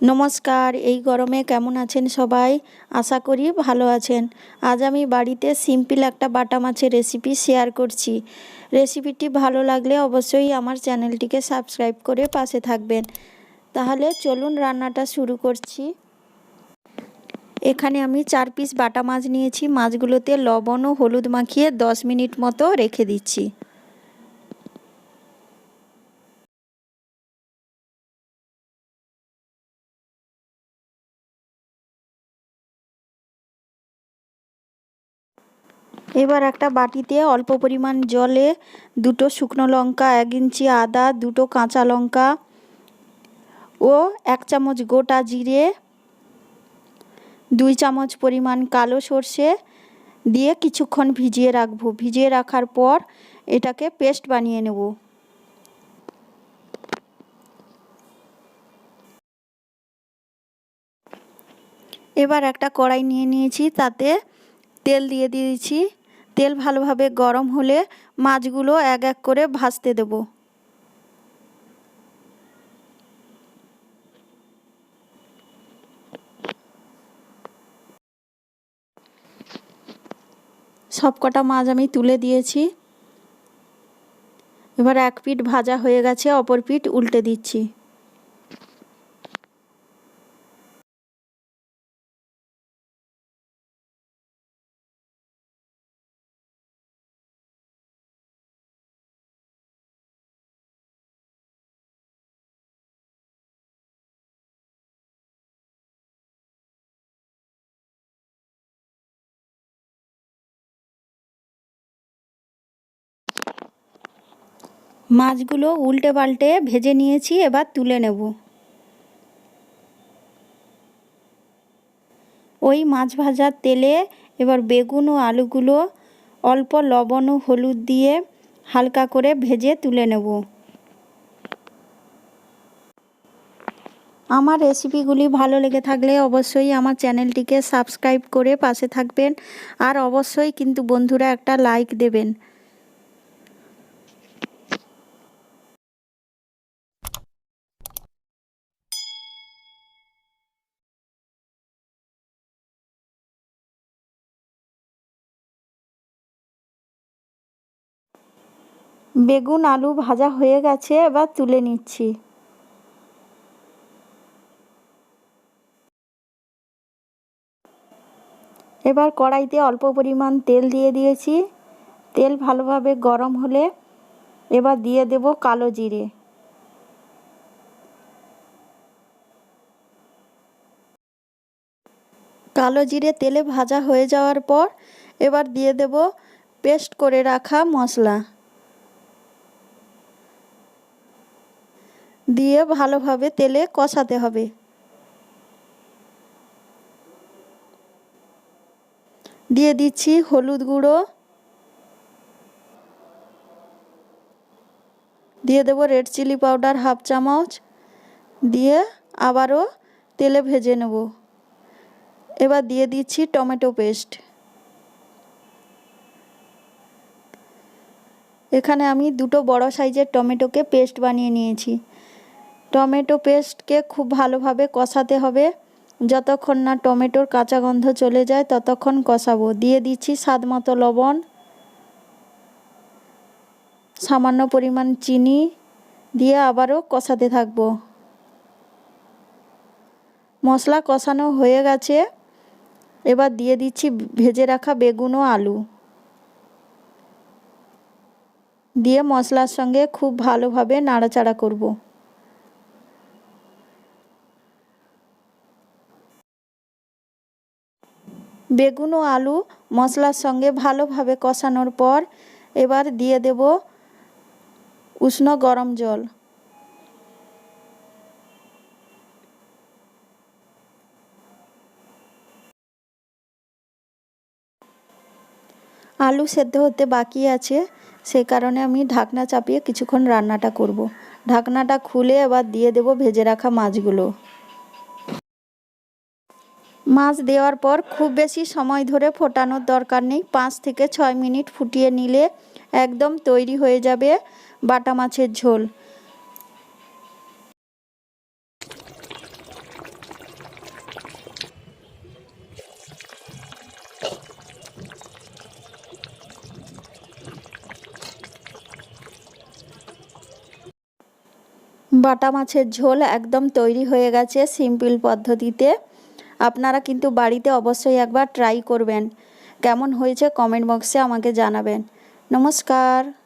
নমস্কার, এই গরমে কেমন আছেন সবাই? আশা করি ভালো আছেন। আজ আমি বাড়িতে সিম্পল একটা বাটা মাছের রেসিপি শেয়ার করছি। রেসিপিটি ভালো লাগলে অবশ্যই আমার চ্যানেলটিকে সাবস্ক্রাইব করে পাশে থাকবেন। তাহলে চলুন রান্নাটা শুরু করছি। এখানে আমি চার পিস বাটা মাছ নিয়েছি। মাছগুলোতে লবণ ও হলুদ মাখিয়ে দশ মিনিট মতো রেখে দিচ্ছি। এবার একটা বাটিতে অল্প পরিমাণ জলে দুটো শুকনো লঙ্কা, এক ইঞ্চি আদা, দুটো কাঁচা লঙ্কা ও এক চামচ গোটা জিরে, দুই চামচ পরিমাণ কালো সর্ষে দিয়ে কিছুক্ষণ ভিজিয়ে রাখব। ভিজিয়ে রাখার পর এটাকে পেস্ট বানিয়ে নেব। এবার একটা কড়াই নিয়ে নিয়েছি, তাতে তেল দিয়ে দিয়েছি। তেল ভালোভাবে গরম হলে মাছগুলো এক এক করে ভাজতে দেব। সবকটা মাছ আমি তুলে দিয়েছি। এবার এক পিঠ ভাজা হয়ে গেছে, অপর পিঠ উল্টে দিচ্ছি। মাছগুলো উল্টে পাল্টে ভেজে নিয়েছি, এবার তুলে নেব। ওই মাছ ভাজার তেলে এবার বেগুন ও আলুগুলো অল্প লবণ ও হলুদ দিয়ে হালকা করে ভেজে তুলে নেব। আমার রেসিপিগুলি ভালো লেগে থাকলে অবশ্যই আমার চ্যানেলটিকে সাবস্ক্রাইব করে পাশে থাকবেন, আর অবশ্যই কিন্তু বন্ধুরা একটা লাইক দেবেন। বেগুন আলু ভাজা হয়ে গেছে, এবার তুলে নিচ্ছি। এবার কড়াইতে অল্প পরিমাণ তেল দিয়ে দিয়েছি। তেল ভালোভাবে গরম হলে এবার দিয়ে দেব কালো জিরে। কালো জিরে তেলে ভাজা হয়ে যাওয়ার পর এবার দিয়ে দেব পেস্ট করে রাখা মশলা। দিয়ে ভালোভাবে তেলে কষাতে হবে। দিয়ে দিচ্ছি হলুদ গুঁড়ো। দিয়ে দেবো রেড চিলি পাউডার হাফ চামচ। দিয়ে আবারও তেলে ভেজে নেব। এবার দিয়ে দিচ্ছি টমেটো পেস্ট। এখানে আমি দুটো বড় সাইজের টমেটোকে পেস্ট বানিয়ে নিয়েছি। টমেটো পেস্টকে খুব ভালোভাবে কষাতে হবে। যতক্ষণ না টমেটোর কাঁচা গন্ধ চলে যায়, ততক্ষণ কষাবো। দিয়ে দিচ্ছি স্বাদ মতো লবণ, সামান্য পরিমাণ চিনি দিয়ে আবারও কষাতে থাকব। মশলা কষানো হয়ে গেছে। এবার দিয়ে দিচ্ছি ভেজে রাখা বেগুন ও আলু। দিয়ে মশলার সঙ্গে খুব ভালোভাবে নাড়াচাড়া করব। বেগুন ও আলু মশলার সঙ্গে ভালোভাবে কষানোর পর এবার দিয়ে দেব উষ্ণ গরম জল আলু সেদ্ধ হতে বাকি আছে সেই কারণে আমি ঢাকনা চাপিয়ে কিছুক্ষণ রান্নাটা করব। ঢাকনাটা খুলে এবার দিয়ে দেব ভেজে রাখা মাছগুলো মাছ দেওয়ার পর খুব বেশি সময় ধরে ফোটানোর দরকার নেই। পাঁচ থেকে ছয় মিনিট ফুটিয়ে নিলে একদম তৈরি হয়ে যাবে বাটা মাছের ঝোল। বাটা মাছের ঝোল একদম তৈরি হয়ে গেছে সিম্পল পদ্ধতিতে। আপনারা কিন্তু বাড়িতে অবশ্যই একবার ট্রাই করবেন। কেমন হয়েছে কমেন্ট বক্সে আমাকে জানাবেন। নমস্কার।